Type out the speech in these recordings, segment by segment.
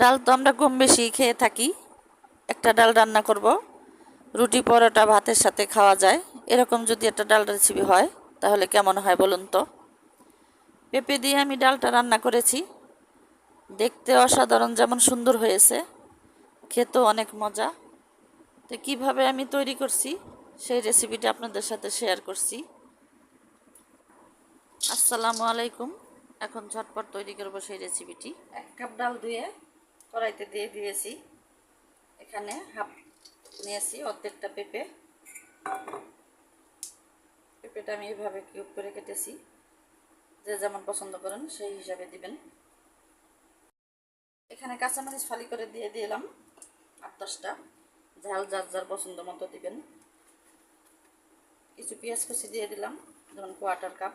ডাল তো আমরা কম বেশি খেয়ে থাকি। একটা ডাল রান্না করব। রুটি, পরোটা, ভাতের সাথে খাওয়া যায়। এরকম যদি একটা ডাল রেসিপি হয়, তাহলে কেমন হয় বলুন তো? পেঁপে দিয়ে আমি ডালটা রান্না করেছি। দেখতে অসাধারণ, যেমন সুন্দর হয়েছে। খেতেও অনেক মজা। তো কীভাবে আমি তৈরি করছি, সেই রেসিপিটা আপনাদের সাথে শেয়ার করছি। আসসালামু আলাইকুম। এখন ঝটপট তৈরি করব সেই রেসিপিটি। এক কাপ ডাল ধুয়ে কড়াইতে দিয়ে দিয়েছি। এখানে হাফ নিয়েছি অর্ধেকটা পেঁপে। পেঁপেটা আমি এইভাবে কিউব করে কেটেছি। যে যেমন পছন্দ করেন সেই হিসাবে দিবেন। এখানে কাঁচামরিচ ফালি করে দিয়ে দিলাম আট দশটা। ঝাল যার যার পছন্দ মতো দিবেন। কিছু পেঁয়াজ কুচি দিয়ে দিলাম, যেমন কোয়াটার কাপ।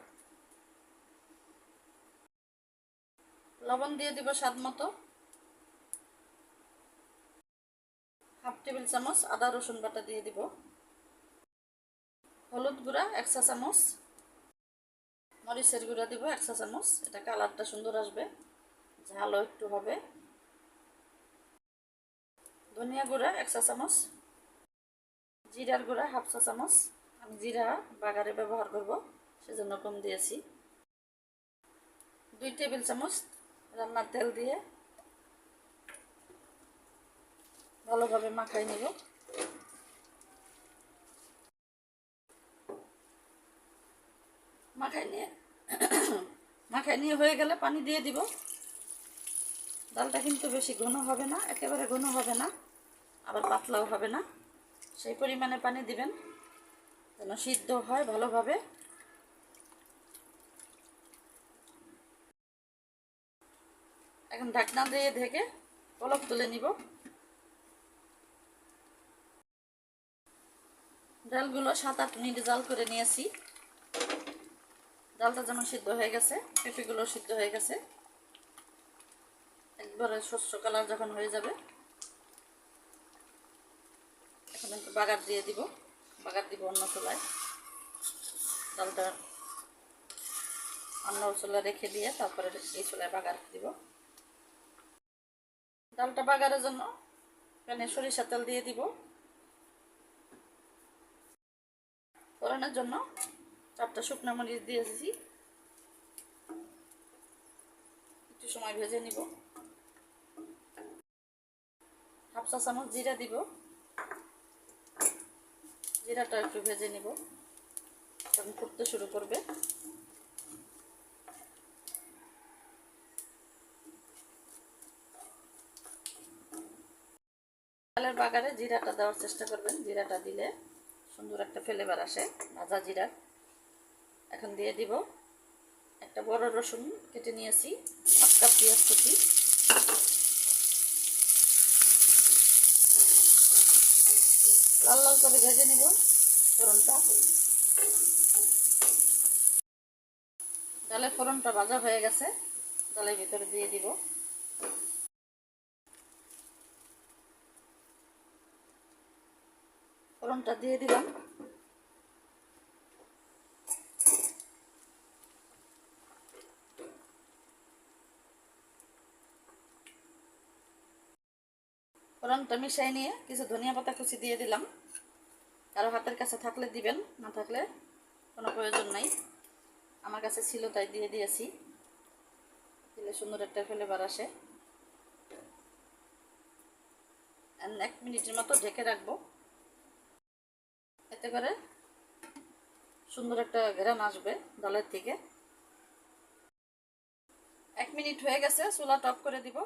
লবণ দিয়ে দিব স্বাদ মতো। হাফ টেবিল চামচ আদা রসুন বাটা দিয়ে দিব। হলুদ গুঁড়া এক চা চামচ। মরিচের গুঁড়া দিব এক চা চামচ। এটা কালারটা সুন্দর আসবে। ঝালও একটু হবে। ধনিয়া গুঁড়া এক চা চামচ। জিরার গুঁড়া হাফ চা চামচ। আমি জিরা বাগারে ব্যবহার করব, সেজন্য কম দিয়েছি। দুই টেবিল চামচ রান্নার তেল দিয়ে ভালোভাবে মাখাই নেব। মাখাই নিয়ে মাখাই নিয়ে হয়ে গেলে পানি দিয়ে দিব। ডালটা কিন্তু বেশি ঘন হবে না, একেবারে ঘন হবে না, আবার পাতলাও হবে না। সেই পরিমাণে পানি দিবেন, যেন সিদ্ধ হয় ভালোভাবে। এখন ঢাকনা দিয়ে ঢেকে পলক তুলে নিব। ডালগুলো সাত আট মিনিট জাল করে নিয়েছি। ডালটা যেমন সিদ্ধ হয়ে গেছে, পেঁপেগুলো সিদ্ধ হয়ে গেছে। একবারে শস্য কালার যখন হয়ে যাবে, এখন একটু বাগার দিয়ে দিব, বাগার দিব অন্য চুলায়। ডালটা অন্য চুলা রেখে দিয়ে তারপরে এই চুলায় বাগার দিব। ডালটা বাগারের জন্য প্যানে সরিষা তেল দিয়ে দিব। ফোড়নের জন্য চারটা শুকনো মরিচ দিয়েছি। একটু সময় ভেজে নিব। হাফ চা চামচ জিরা দিব। জিরাটা একটু ভেজে নিব। তখন ফুটতে শুরু করবে। ডালের বাগারে জিরাটা দেওয়ার চেষ্টা করবেন। জিরাটা দিলে সুন্দর একটা ফ্লেভার আসে, ভাজা জিরার এখন দিয়ে দিব একটা বড় রসুন কেটে নিয়েছি, হাফ কাপ পেঁয়াজ কুচি। লাল লাল করে ভেজে নিব, ফোড়নটা। ডালের ফোড়নটা ভাজা হয়ে গেছে, ডালের ভিতরে দিয়ে দিব। ফোড়নটা দিয়ে দিলাম। ফোড়নটা মিশাই নিয়ে কিছু ধনিয়া পাতা কুচি দিয়ে দিলাম। কারও হাতের কাছে থাকলে দিবেন, না থাকলে কোনো প্রয়োজন নাই। আমার কাছে ছিল, তাই দিয়ে দিয়েছি। দিলে সুন্দর একটা ফ্লেভার আসে। এক মিনিটের মতো ঢেকে রাখব। এতে করে সুন্দর একটা ঘেরান আসবে ডালের থেকে। এক মিনিট হয়ে গেছে, চুলা টপ করে দিব।